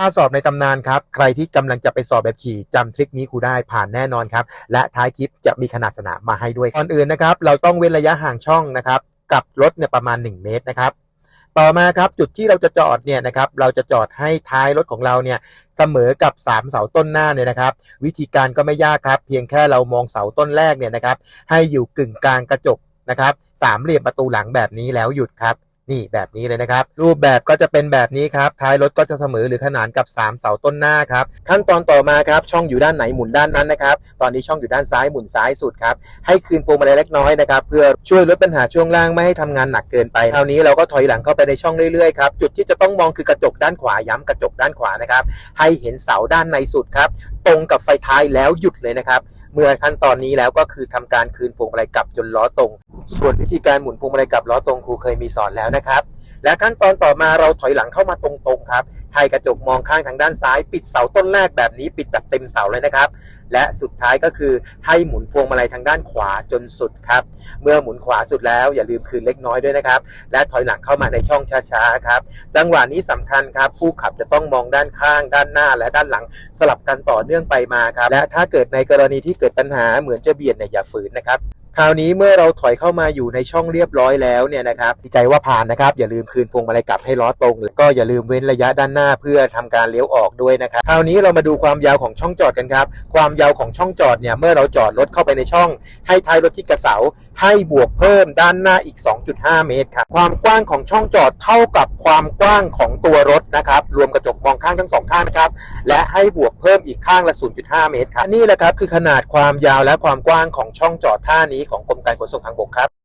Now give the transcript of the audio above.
ถ้าสอบในตำนานครับ ใครที่กำลังจะไปสอบแบบขี่จำทริคนี้ครูได้ผ่านแน่นอนครับ และท้ายคลิปจะมีขนาดสนามมาให้ด้วยก่อนอื่นนะครับ เราต้องเว้นระยะห่างช่องนะครับกับรถเนี่ยประมาณ 1 เมตรนะครับ ต่อมาครับจุดที่เราจะจอดเนี่ยนะครับ เราจะจอดให้ท้ายรถของเราเนี่ยเสมอกับ 3 เสาต้นหน้าเนี่ยนะครับ วิธีการก็ไม่ยากครับ เพียงแค่เรามองเสาต้นแรกเนี่ยนะครับ ให้อยู่กึ่งกลางกระจกนะครับสามเหลี่ยมประตูหลังแบบนี้แล้วหยุดครับ นี่แบบนี้เลยนะครับ รูปแบบก็จะเป็นแบบนี้ครับ ท้ายรถก็จะเสมอหรือขนานกับ 3 เสาต้นหน้าครับ ขั้นตอนต่อมาครับ ช่องอยู่ด้านไหนหมุนด้านนั้นนะครับ ตอนนี้ช่องอยู่ด้านซ้ายหมุนซ้ายสุดครับ ให้คืนพวงมาลัยเล็กน้อยนะครับ เพื่อช่วยลดปัญหาช่วงล่างไม่ให้ทำงานหนักเกินไปคราวนี้เราก็ถอยหลังเข้าไปในช่องเรื่อยๆครับ จุดที่จะต้องมองคือกระจกด้านขวาย้ำกระจกด้านขวานะครับ ให้เห็นเสาด้านในสุดครับ ตรงกับไฟท้ายแล้วหยุดเลยนะครับ เมื่อขั้นตอนนี้แล้วก็คือทำการคืนพวงมาลัยกลับจนล้อตรง ส่วนวิธีการหมุนพวงมาลัยกลับล้อตรงครูเคยมีสอนแล้วนะครับ และขั้นตอนต่อมาเราถอยหลังเข้ามาตรงๆครับให้กระจกมองข้างทางด้านซ้าย ปิดเสาต้นแรกแบบนี้ ปิดแบบเต็มเสาเลยนะครับ และสุดท้ายก็คือให้หมุนพวงมาลัยทางด้านขวาจนสุดครับ เมื่อหมุนขวาสุดแล้วอย่าลืมคืนเล็กน้อยด้วยนะครับ และถอยหลังเข้ามาในช่องช้าๆครับ จังหวะนี้สำคัญครับ ผู้ขับจะต้องมองด้านข้าง ด้านหน้า และด้านหลังสลับกันต่อเนื่องไปมาครับ และถ้าเกิดในกรณีที่เกิดปัญหาเหมือนจะเบียดเนี่ยอย่าฝืนนะครับ คราวนี้เมื่อเราถอยเข้ามาอยู่ในช่องเรียบร้อยแล้วเนี่ยนะครับดีใจว่าผ่านนะครับ อย่าลืมคืนพวงมาลัยกลับให้ล้อตรง แล้วก็อย่าลืมเว้นระยะด้านหน้าเพื่อทำการเลี้ยวออกด้วยนะครับคราวนี้เรามาดูความยาวของช่องจอดกันครับ ความยาวของช่องจอดเนี่ยเมื่อเราจอดรถเข้าไปในช่อง ให้ท้ายรถที่กระเสาให้บวกเพิ่มด้านหน้าอีก 2.5 เมตรครับความกว้างของช่องจอดเท่ากับความกว้างของตัวรถนะครับรวมกระจกมองข้างทั้งสองข้างนะครับและให้บวกเพิ่มอีกข้างละ 0.5 เมตรครับนี่แหละครับคือขนาดความยาวและความกว้างของช่องจอดท่านี้นี้ของกรมการขนส่งทางบกครับ